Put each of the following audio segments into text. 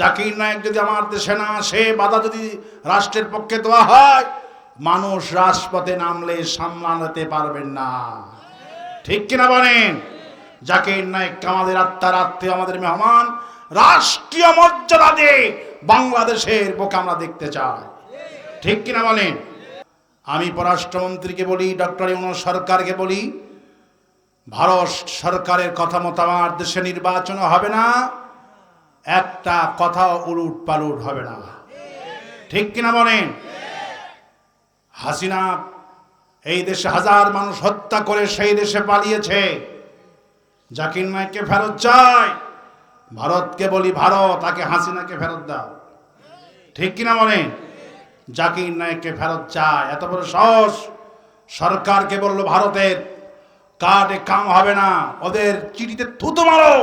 জাকির নায়ক যদি আমার দেশে না আসে, বাধা যদি রাষ্ট্রের পক্ষে দেওয়া হয়, মানুষ রাজপথে নামলে সামলাতে পারবেন না। ঠিক কিনা বলেন? জাকির নায়ক আমাদের আত্মার আত্মীয় আমাদের মেহমান, রাষ্ট্রীয় মর্যাদা দিয়ে বাংলাদেশের বুকে আমরা দেখতে চাই। ঠিক কিনা বলেন? আমি পররাষ্ট্রমন্ত্রীকে বলি, ডক্টর ইউনুস সরকারকে বলি, ভারত সরকারের কথা মতো আমার দেশে নির্বাচন হবে না একটা কথাও উলুট পালুট হবে না। ঠিক কিনা বলেন? হাসিনা এই দেশে হাজার মানুষ হত্যা করে সেই দেশে পালিয়েছে। জাকির নায়ককে ফেরত চায় ভারতকে বলি ভারত, তাকে হাসিনাকে ফেরত দাও। ঠিক কিনা বলেন? জাকির নায়ককে ফেরত চায় এত বড় সহজ সরকারকে বলল ভারতের কার্ডে কাম হবে না, ওদের চিঠিতে থুতু মারো।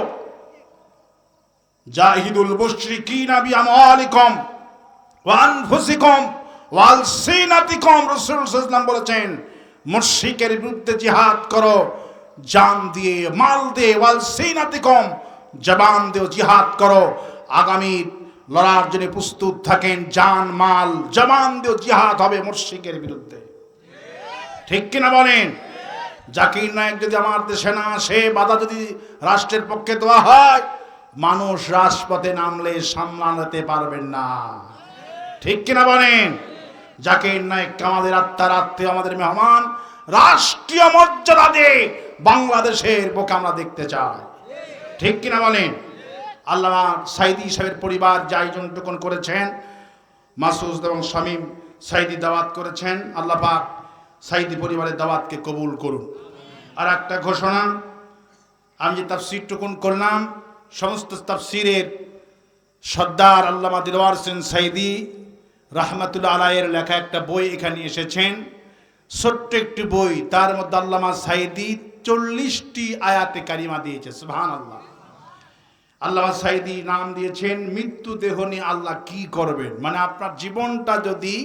জাহিদুল মুশরিকিনা বিআমওয়ালিকুম ওয়া আনফুসিকুম ওয়া আলসিনাতিকুম। রাসূল সাল্লাল্লাহু বলেছেন, মুশরিকের বিরুদ্ধে জিহাদ করো, জান দিয়ে, মাল দিয়ে, ওয়া আলসিনাতিকুম, জবান দিয়ে জিহাদ করো। আগামী লড়ার জন্য প্রস্তুত থাকেন, জান, মাল, জবান দিয়ে জিহাদ হবে মুশরিকের বিরুদ্ধে। ঠিক কিনা বলেন? জাকির নায়ক যদি আমার দেশে না আসে, বাধা যদি রাষ্ট্রের পক্ষে দেওয়া হয় মানুষ রাজপথে নামলে সামলাতে পারবেন না। ঠিক কিনা বলেন? জাকির নায়ক আমাদের আত্মার আত্মীয় আমাদের মেহমান, রাষ্ট্রীয় মর্যাদা দিয়ে বাংলাদেশের বুকে আমরা দেখতে চাই। ঠিক কিনা বলেন? আল্লামা সাইদি সাহেবের পরিবার যে আয়োজনটুকুন করেছেন, মাসুদ এবং শামীম সাইদি দাওয়াত করেছেন, আল্লাহ পাক সাইদি পরিবারের দাওয়াতকে কবুল করুন। আর একটা ঘোষণা, আমি যে তাফসির টুকুন করলাম সমস্ত তাফসিরের সর্দার আল্লামা দিলওয়ার হোসেন সাইদি রাহমাতুল্লাহ আলাইয়ের লেখা একটা বই এখানে এসেছেন। ছোট্ট একটি বই, তার মধ্যে আল্লামা সাইদি চল্লিশটি আয়াতে কারিমা দিয়েছে সুবহান আল্লাহ আল্লাহ সাইদি নাম দিয়েছেন, মৃত্যু দেহ নিয়ে আল্লাহ কি করবেন? মানে আপনার জীবনটা যদি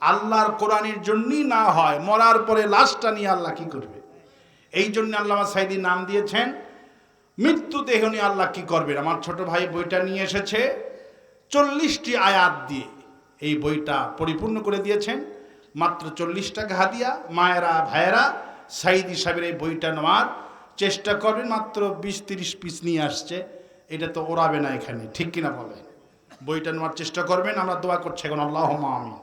আল্লাহর কোরআনের জন্যই না হয়, মরার পরে লাশটা নিয়ে আল্লাহ কি করবে? এই জন্য আল্লাহ সাইদি নাম দিয়েছেন মৃত্যু দেহ নিয়ে আল্লাহ কি করবেন? আমার ছোট ভাই বইটা নিয়ে এসেছে। চল্লিশটি আয়াত দিয়ে এই বইটা পরিপূর্ণ করে দিয়েছেন। মাত্র চল্লিশটা হাদিয়া মায়েরা, ভাইয়েরা সাইদি সাহেবের এই বইটা নেওয়ার চেষ্টা করবেন। মাত্র বিশ তিরিশ পিস নিয়ে আসছে। এটা তো ওড়াবে না এখানে, ঠিক কিনা বলেন? বইটা নেওয়ার চেষ্টা করবেন, আমরা দোয়া করছি এখন আল্লাহ আমি